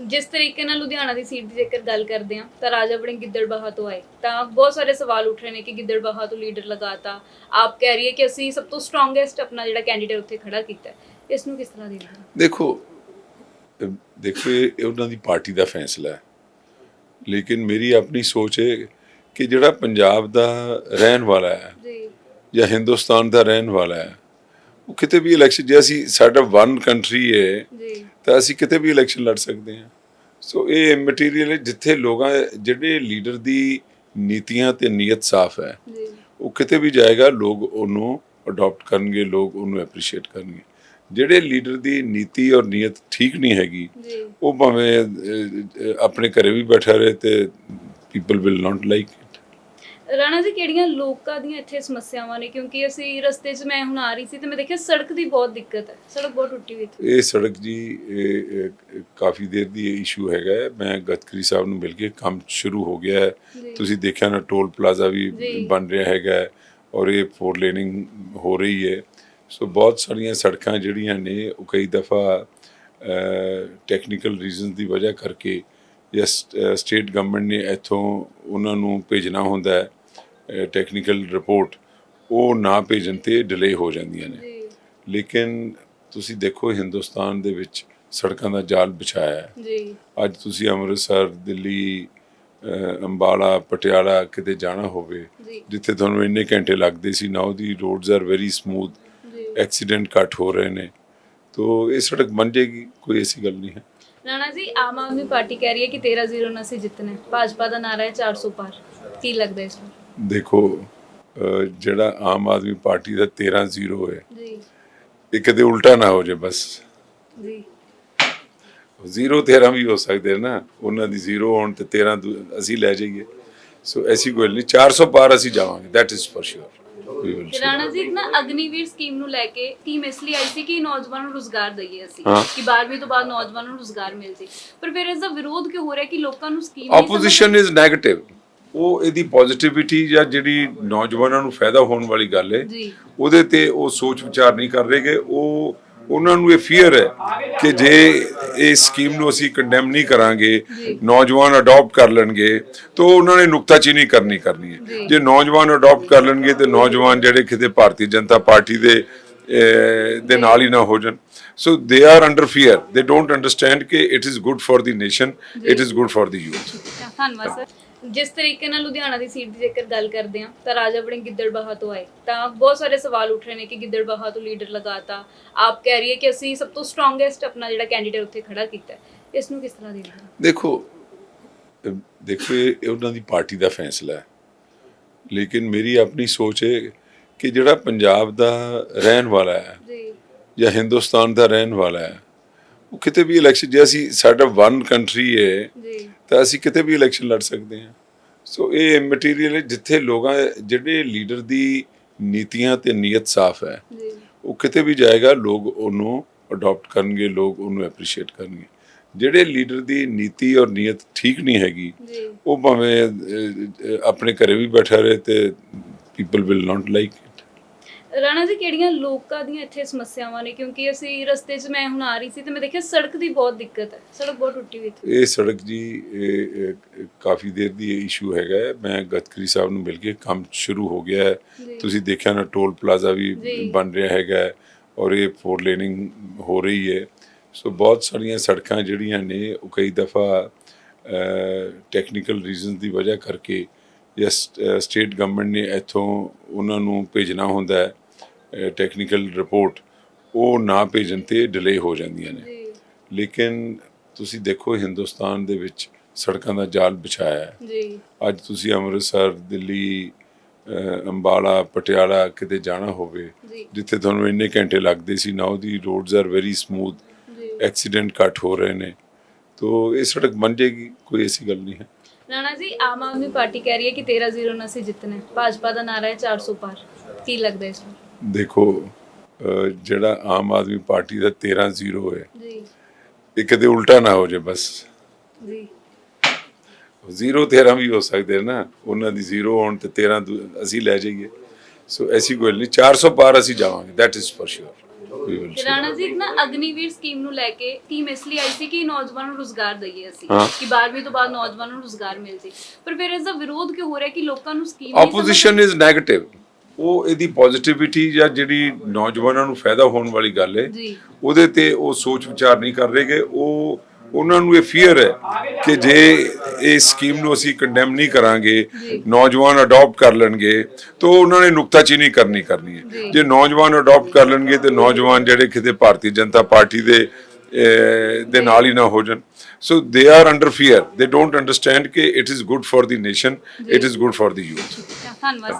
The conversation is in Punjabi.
ਜਿਸ ਤਰੀਕੇ ਨਾਲ ਲੁਧਿਆਣਾ ਦੀ ਸੀਟ ਦੀ ਜੇਕਰ ਗੱਲ ਕਰਦੇ ਹਾਂ ਤਾਂ ਰਾਜਾ ਬੜੇ ਗਿੱਦੜਬਾਹਾ ਤੋਂ ਆਏ। ਤਾਂ ਬਹੁਤ ਸਾਰੇ ਸਵਾਲ ਉੱਠ ਰਹੇ ਨੇ ਕਿ ਗਿੱਦੜਬਾਹਾ ਤੋਂ ਲੀਡਰ ਲਗਾਤਾ। ਆਪ ਕਹਿ ਰਹੀ ਹੈ ਕਿ ਅਸੀਂ ਸਭ ਤੋਂ ਸਟਰੋਂਗੈਸਟ ਆਪਣਾ ਜਿਹੜਾ ਕੈਂਡੀਡੇਟ ਉੱਥੇ ਖੜਾ ਕੀਤਾ। ਇਸ ਨੂੰ ਕਿਸ ਤਰ੍ਹਾਂ ਦੇਖਦੇ ਦੇਖੋ ਦੇਖੋ ਇਹ ਉਹਨਾਂ ਦੀ ਪਾਰਟੀ ਦਾ ਫੈਸਲਾ ਹੈ। ਲੇਕਿਨ ਮੇਰੀ ਆਪਣੀ ਸੋਚ ਹੈ ਕਿ ਜਿਹੜਾ ਪੰਜਾਬ ਦਾ ਰਹਿਣ ਵਾਲਾ ਹੈ ਜੀ। ਜਾਂ ਹਿੰਦੁਸਤਾਨ ਦਾ ਰਹਿਣ ਵਾਲਾ ਹੈ ਉਹ ਕਿਤੇ ਵੀ ਇਲੈਕਸ਼ਨ ਜੇ ਅਸੀਂ ਸਾਡਾ ਵਨ ਕੰਟਰੀ ਹੈ ਜੀ। ਤਾਂ ਅਸੀਂ ਕਿਤੇ ਵੀ ਇਲੈਕਸ਼ਨ ਲੜ ਸਕਦੇ ਹਾਂ। ਸੋ ਇਹ ਮਟੀਰੀਅਲ ਜਿੱਥੇ ਲੋਕਾਂ ਜਿਹੜੇ ਲੀਡਰ ਦੀ ਨੀਤੀਆਂ ਤੇ ਨੀਅਤ ਸਾਫ਼ ਹੈ ਜੀ। ਉਹ ਕਿਤੇ ਵੀ ਜਾਏਗਾ ਲੋਕ ਉਹਨੂੰ ਅਡਾਪਟ ਕਰਨਗੇ ਲੋਕ ਉਹਨੂੰ ਐਪਰੀਸ਼ੀਏਟ ਕਰਨਗੇ। ਜਿਹੜੇ ਲੀਡਰ ਦੀ ਨੀਤੀ ਔਰ ਨੀਅਤ ਠੀਕ ਨਹੀਂ ਹੈਗੀ ਉਹ ਭਾਵੇਂ ਆਪਣੇ ਘਰੇ ਵੀ ਬੈਠਾ ਰਹੇ ਤੇ people will not like Rana ji ਕਿਹੜੀਆਂ ਲੋਕਾਂ ਦੀਆਂ ਇੱਥੇ ਸਮੱਸਿਆਵਾਂ ਨੇ ਕਿਉਂਕਿ ਅਸੀਂ ਰਸਤੇ 'ਚ ਮੈਂ ਹੁਣ ਆ ਰਹੀ ਸੀ ਤੇ ਮੈਂ ਦੇਖਿਆ ਸੜਕ ਦੀ ਬਹੁਤ ਦਿੱਕਤ ਹੈ ਸੜਕ ਬਹੁਤ ਟੁੱਟੀ ਹੋਈ ਇੱਥੇ ਇਹ ਸੜਕ ਜੀ ਇਹ- ਇਹ ਕਾਫੀ ਦੇਰ ਦੀ ਇਸ਼ੂ ਹੈਗਾ ਹੈ। ਮੈਂ ਗਤਕਰੀ ਸਾਹਿਬ ਨੂੰ ਮਿਲ ਕੇ ਕੰਮ ਸ਼ੁਰੂ ਹੋ ਗਿਆ ਹੈ। ਤੁਸੀਂ ਦੇਖਿਆ ਨਾ ਟੋਲ ਪਲਾਜ਼ਾ ਵੀ। ਬਣ ਰਿਹਾ ਹੈਗਾ ਹੈ ਔਰ ਇਹ ਫੋਰ ਲੇਨਿੰਗ ਹੋ ਰਹੀ ਹੈ ਸੋ ਬਹੁਤ ਸਾਰੀਆਂ ਸੜਕਾਂ ਜਿਹੜੀਆਂ ਨੇ ਉਹ ਕਈ ਦਫਾ ਟੈਕਨੀਕਲ ਰੀਜ਼ਨਸ ਦੀ ਵਜ੍ਹਾ ਕਰਕੇ ਜਾਂ ਸਟੇਟ ਗਵਰਨਮੈਂਟ ਨੇ ਇੱਥੋਂ ਉਹਨਾਂ ਨੂੰ ਭੇਜਣਾ ਹੁੰਦਾ ਹੈ ਟੈਕਨੀਕਲ ਰਿਪੋਰਟ ਉਹ ਨਾ ਭੇਜਣ ਤੇ ਡਿਲੇ ਹੋ ਜਾਂਦੀਆਂ ਨੇ। ਲੇਕਿਨ ਤੁਸੀਂ ਦੇਖੋ ਹਿੰਦੁਸਤਾਨ ਦੇ ਵਿੱਚ ਸੜਕਾਂ ਦਾ ਜਾਲ ਵਿਛਾਇਆ ਹੈ। ਜੀ। ਅੱਜ ਤੁਸੀਂ ਅੰਮ੍ਰਿਤਸਰ ਦਿੱਲੀ ਅੰਬਾਲਾ ਪਟਿਆਲਾ ਕਿਤੇ ਜਾਣਾ ਹੋਵੇ ਜਿੱਥੇ ਤੁਹਾਨੂੰ ਇੰਨੇ ਘੰਟੇ ਲੱਗਦੇ ਸੀ now the roads are very smooth accident ਘੱਟ ਹੋ ਰਹੇ ਨੇ। ਤੋ ਇਹ ਸੜਕ ਬਣ ਜਾਏਗੀ ਕੋਈ ਐਸੀ ਗੱਲ ਨਹੀਂ ਹੈ। ਰਾਣਾ ਜੀ ਆਮ ਆਦਮੀ ਪਾਰਟੀ ਕਹਿ ਰਹੀ ਹੈ ਕਿ 13 ਜ਼ੀਰੋ ਨਾਲ ਅਸੀਂ ਜਿੱਤਣਾ ਭਾਜਪਾ ਦਾ ਨਾਰਾ ਹੈ 400 ਪਾਰ। ਕੀ ਲੱਗਦਾ ਇਸ ਨੂੰ? ਦੇਖੋ ਜਿਹੜਾ ਆਮ ਆਦਮੀ ਪਾਰਟੀ ਦਾ 13 ਜ਼ੀਰੋ ਹੈ ਜੀ। ਇਹ ਕਦੇ ਉਲਟਾ ਨਾ ਹੋ ਜਾਏ ਬਸ। ਜੀ। ਜ਼ੀਰੋ 13 ਵੀ ਹੋ ਸਕਦੇ ਨੇ ਉਹਨਾਂ ਦੀ ਜ਼ੀਰੋ ਹੋਣ ਤੇ 13 ਦੂ- ਅਸੀਂ ਲੈ ਜਾਈਏ। ਸੋ ਐਸੀ ਕੋਈ ਨਹੀਂ 400 ਪਾਰ ਅਸੀਂ ਜਾਵਾਂਗੇ that is for sure Rana ji ਨਾ ਅਗਨੀਵੀਰ ਸਕੀਮ ਨੂੰ ਲੈ ਕੇ ਟੀਮ ਇਸ ਲਈ ਆਈ ਸੀ ਕਿ ਨੌਜਵਾਨਾਂ ਨੂੰ ਰੋਜ਼ਗਾਰ ਦਈਏ ਅਸੀਂ। ਕਿ 12ਵੀਂ ਤੋਂ ਬਾਅਦ ਨੌਜਵਾਨਾਂ ਨੂੰ ਰੋਜ਼ਗਾਰ ਮਿਲ ਜੇ। ਪਰ ਫਿਰ ਇਸ ਦਾ ਵਿਰੋਧ ਕਿਉਂ ਹੋ ਰਿਹਾ ਕਿ ਲੋਕਾਂ ਨੂੰ ਸਕੀਮ ਆਪੋਜੀਸ਼ਨ ਇਜ਼ 네ਗੇਟਿਵ ਉਹ ਇਹਦੀ ਪੋਜ਼ਿਟਿਵਿਟੀ ਜਾਂ ਜਿਹੜੀ ਨੌਜਵਾਨਾਂ ਨੂੰ ਫਾਇਦਾ ਹੋਣ ਵਾਲੀ ਗੱਲ ਹੈ ਜੀ। ਉਹਦੇ ਤੇ ਉਹ ਸੋਚ ਵਿਚਾਰ ਨਹੀਂ ਕਰ ਰਹੇਗੇ ਉਹ ਉਹਨਾਂ ਨੂੰ ਇਹ ਫੀਅਰ ਹੈ ਕਿ ਜੇ ਇਸ ਸਕੀਮ ਨੂੰ ਅਸੀਂ ਕੰਡੈਮ ਨਹੀਂ ਕਰਾਂਗੇ। ਨੌਜਵਾਨ ਅਡਾਪਟ ਕਰ ਲੈਣਗੇ ਤਾਂ ਉਹਨਾਂ ਨੇ ਨੁਕਤਾਚੀਨੀ ਕਰਨੀ ਕਰਨੀ ਹੈ। ਜੀ। ਨੌਜਵਾਨ ਅਡਾਪਟ ਕਰ ਲੈਣਗੇ ਤੇ ਨੌਜਵਾਨ ਜਿਹੜੇ ਕਿਤੇ ਭਾਰਤੀ ਜਨਤਾ ਪਾਰਟੀ ਦੇ ਦੇ ਨਾਲ ਹੀ ਨਾ ਹੋ ਜਾਣ। So they are under fear they don't understand ਕਿ it is good for the nation it is good for the youth ਧੰਨਵਾਦ ਸਰ ਜਿਸ ਤਰੀਕੇ ਨਾਲ ਲੁਧਿਆਣਾ ਦੀ ਸੀਟ ਦੀ ਜੇਕਰ ਗੱਲ ਕਰਦੇ ਹਾਂ ਤਾਂ ਰਾਜਾ ਬੜੇ ਗਿੱਦੜਬਾਹਾ ਤੋਂ ਆਏ। ਤਾਂ ਬਹੁਤ ਸਾਰੇ ਸਵਾਲ ਉੱਠ ਰਹੇ ਨੇ ਕਿ ਗਿੱਦੜਬਾਹਾ ਤੋਂ ਲੀਡਰ ਲਗਾਤਾ। ਆਪ ਕਹਿ ਰਹੀ ਹੈ ਕਿ ਅਸੀਂ ਸਭ ਤੋਂ ਸਟਰੋਂਗੈਸਟ ਆਪਣਾ ਜਿਹੜਾ ਕੈਂਡੀਡੇਟ ਉੱਥੇ ਖੜਾ ਕੀਤਾ। ਇਸ ਨੂੰ ਕਿਸ ਤਰ੍ਹਾਂ ਦੇਖਦੇ ਹੋ? ਦੇਖੋ ਦੇਖੋ ਇਹ ਉਹਨਾਂ ਦੀ ਪਾਰਟੀ ਦਾ ਫੈਸਲਾ ਹੈ। ਲੇਕਿਨ ਮੇਰੀ ਆਪਣੀ ਸੋਚ ਹੈ ਕਿ ਜਿਹੜਾ ਪੰਜਾਬ ਦਾ ਰਹਿਣ ਵਾਲਾ ਹੈ ਜੀ। ਜਾਂ ਹਿੰਦੁਸਤਾਨ ਦਾ ਰਹਿਣ ਵਾਲਾ ਹੈ ਉਹ ਕਿਤੇ ਵੀ ਇਲੈਕਸ਼ਨ ਜੇ ਅਸੀਂ ਸਾਡਾ ਵਨ ਕੰਟਰੀ ਹੈ ਜੀ। ਤਾਂ ਅਸੀਂ ਕਿਤੇ ਵੀ ਇਲੈਕਸ਼ਨ ਲੜ ਸਕਦੇ ਹਾਂ। ਸੋ ਇਹ ਮਟੀਰੀਅਲ ਜਿੱਥੇ ਲੋਕਾਂ ਜਿਹੜੇ ਲੀਡਰ ਦੀ ਨੀਤੀਆਂ ਤੇ ਨੀਅਤ ਸਾਫ਼ ਹੈ ਉਹ ਕਿਤੇ ਵੀ ਜਾਏਗਾ ਲੋਕ ਉਹਨੂੰ ਅਡਾਪਟ ਕਰਨਗੇ ਲੋਕ ਉਹਨੂੰ ਐਪਰੀਸ਼ੀਏਟ ਕਰਨਗੇ। ਜਿਹੜੇ ਲੀਡਰ ਦੀ ਨੀਤੀ ਔਰ ਨੀਅਤ ਠੀਕ ਨਹੀਂ ਹੈਗੀ ਉਹ ਭਾਵੇਂ ਆਪਣੇ ਘਰੇ ਵੀ ਬੈਠਾ ਰਹੇ ਤੇ people will not like Rana ji ਕਿਹੜੀਆਂ ਲੋਕਾਂ ਦੀਆਂ ਇੱਥੇ ਸਮੱਸਿਆਵਾਂ ਨੇ ਕਿਉਂਕਿ ਅਸੀਂ ਰਸਤੇ 'ਚ ਮੈਂ ਹੁਣ ਆ ਰਹੀ ਸੀ ਤੇ ਮੈਂ ਦੇਖਿਆ ਸੜਕ ਦੀ ਬਹੁਤ ਦਿੱਕਤ ਹੈ ਸੜਕ ਬਹੁਤ ਟੁੱਟੀ ਹੋਈ ਇੱਥੇ ਇਹ ਸੜਕ ਜੀ ਇਹ- ਇਹ ਕਾਫੀ ਦੇਰ ਦੀ ਇਸ਼ੂ ਹੈਗਾ ਹੈ। ਮੈਂ ਗਤਕਰੀ ਸਾਹਿਬ ਨੂੰ ਮਿਲ ਕੇ ਕੰਮ ਸ਼ੁਰੂ ਹੋ ਗਿਆ ਹੈ ਜੀ। ਤੁਸੀਂ ਦੇਖਿਆ ਨਾ ਟੋਲ ਪਲਾਜ਼ਾ ਵੀ ਜੀ। ਬਣ ਰਿਹਾ ਹੈਗਾ ਹੈ ਔਰ ਇਹ ਫੋਰ ਲੇਨਿੰਗ ਹੋ ਰਹੀ ਹੈ ਸੋ ਬਹੁਤ ਸਾਰੀਆਂ ਸੜਕਾਂ ਜਿਹੜੀਆਂ ਨੇ ਉਹ ਕਈ ਦਫਾ ਟੈਕਨੀਕਲ ਰੀਜ਼ਨਸ ਦੀ ਵਜ੍ਹਾ ਕਰਕੇ ਜਾਂ ਸਟੇਟ ਗਵਰਨਮੈਂਟ ਨੇ ਇੱਥੋਂ ਉਹਨਾਂ ਨੂੰ ਭੇਜਣਾ ਹੁੰਦਾ ਹੈ ਟੈਕਨੀਕਲ ਰਿਪੋਰਟ ਉਹ ਨਾ ਭੇਜਣ ਤੇ ਡਿਲੇ ਹੋ ਜਾਂਦੀਆਂ ਨੇ। ਲੇਕਿਨ ਤੁਸੀਂ ਦੇਖੋ ਹਿੰਦੁਸਤਾਨ ਦੇ ਵਿੱਚ ਸੜਕਾਂ ਦਾ ਜਾਲ ਵਿਛਾਇਆ ਹੈ। ਜੀ। ਅੱਜ ਤੁਸੀਂ ਅੰਮ੍ਰਿਤਸਰ ਦਿੱਲੀ ਅੰਬਾਲਾ ਪਟਿਆਲਾ ਕਿਤੇ ਜਾਣਾ ਹੋਵੇ ਜਿੱਥੇ ਤੁਹਾਨੂੰ ਇੰਨੇ ਘੰਟੇ ਲੱਗਦੇ ਸੀ now the roads are very smooth accident ਘੱਟ ਹੋ ਰਹੇ ਨੇ। ਤੋ ਇਹ ਸੜਕ ਬਣ ਜਾਏਗੀ ਕੋਈ ਐਸੀ ਗੱਲ ਨਹੀਂ ਹੈ। ਰਾਣਾ ਜੀ ਆਮ ਆਦਮੀ ਪਾਰਟੀ ਕਹਿ ਰਹੀ ਹੈ ਕਿ 13 ਜ਼ੀਰੋ ਨਾਲ ਅਸੀਂ ਜਿੱਤਣਾ ਭਾਜਪਾ ਦਾ ਨਾਰਾ ਹੈ 400 ਪਾਰ। ਕੀ ਲੱਗਦਾ ਇਸ ਨੂੰ? ਦੇਖੋ ਜਿਹੜਾ ਆਮ ਆਦਮੀ ਪਾਰਟੀ ਦਾ 13 ਜ਼ੀਰੋ ਹੈ ਜੀ। ਇਹ ਕਦੇ ਉਲਟਾ ਨਾ ਹੋ ਜਾਏ ਬਸ। ਜੀ। ਜ਼ੀਰੋ 13 ਵੀ ਹੋ ਸਕਦੇ ਨੇ ਉਹਨਾਂ ਦੀ ਜ਼ੀਰੋ ਹੋਣ ਤੇ 13 ਦੂ- ਅਸੀਂ ਲੈ ਜਾਈਏ। ਸੋ ਐਸੀ ਕੋਈ ਨਹੀਂ 400 ਪਾਰ ਅਸੀਂ ਜਾਵਾਂਗੇ that is for sure. Rana ji ਨਾ ਅਗਨੀਵੀਰ ਸਕੀਮ ਨੂੰ ਲੈ ਕੇ ਟੀਮ ਇਸ ਲਈ ਆਈ ਸੀ ਕਿ ਨੌਜਵਾਨਾਂ ਨੂੰ ਰੋਜ਼ਗਾਰ ਦਈਏ ਅਸੀਂ। ਕਿ 12ਵੀਂ ਤੋਂ ਬਾਅਦ ਨੌਜਵਾਨਾਂ ਨੂੰ ਰੋਜ਼ਗਾਰ ਮਿਲ ਜੇ। ਪਰ ਫਿਰ ਇਸ ਦਾ ਵਿਰੋਧ ਕਿਉਂ ਹੋ ਰਿਹਾ ਕਿ ਲੋਕਾਂ ਨੂੰ ਸਕੀਮ ਆਪੋਜੀਸ਼ਨ ਇਜ਼ 네ਗੇਟਿਵ ਉਹ ਇਹਦੀ ਪੋਜ਼ਿਟਿਵਿਟੀ ਜਾਂ ਜਿਹੜੀ ਨੌਜਵਾਨਾਂ ਨੂੰ ਫਾਇਦਾ ਹੋਣ ਵਾਲੀ ਗੱਲ ਹੈ ਉਹਦੇ ਤੇ ਉਹ ਸੋਚ ਵਿਚਾਰ ਨਹੀਂ ਕਰ ਰਹੇਗੇ ਉਹ ਉਹਨਾਂ ਨੂੰ ਇਹ ਫੀਅਰ ਹੈ ਕਿ ਜੇ ਇਹ ਸਕੀਮ ਨੂੰ ਅਸੀਂ ਕੰਡੈਮ ਨਹੀਂ ਕਰਾਂਗੇ ਨੌਜਵਾਨ ਅਡਾਪਟ ਕਰ ਲੈਣਗੇ ਤਾਂ ਉਹਨਾਂ ਨੇ ਨੁਕਤਾਚੀਨੀ ਕਰਨੀ ਕਰਨੀ ਹੈ ਜੇ। ਨੌਜਵਾਨ ਅਡਾਪਟ ਕਰ ਲੈਣਗੇ ਤੇ ਨੌਜਵਾਨ ਜਿਹੜੇ ਕਿਤੇ ਭਾਰਤੀ ਜਨਤਾ ਪਾਰਟੀ ਦੇ ਦੇ ਨਾਲ ਹੀ ਨਾ ਹੋ ਜਾਣ। So they are under fear they don't understand ਕਿ it is good for the nation it is good for the youth ਧੰਨਵਾਦ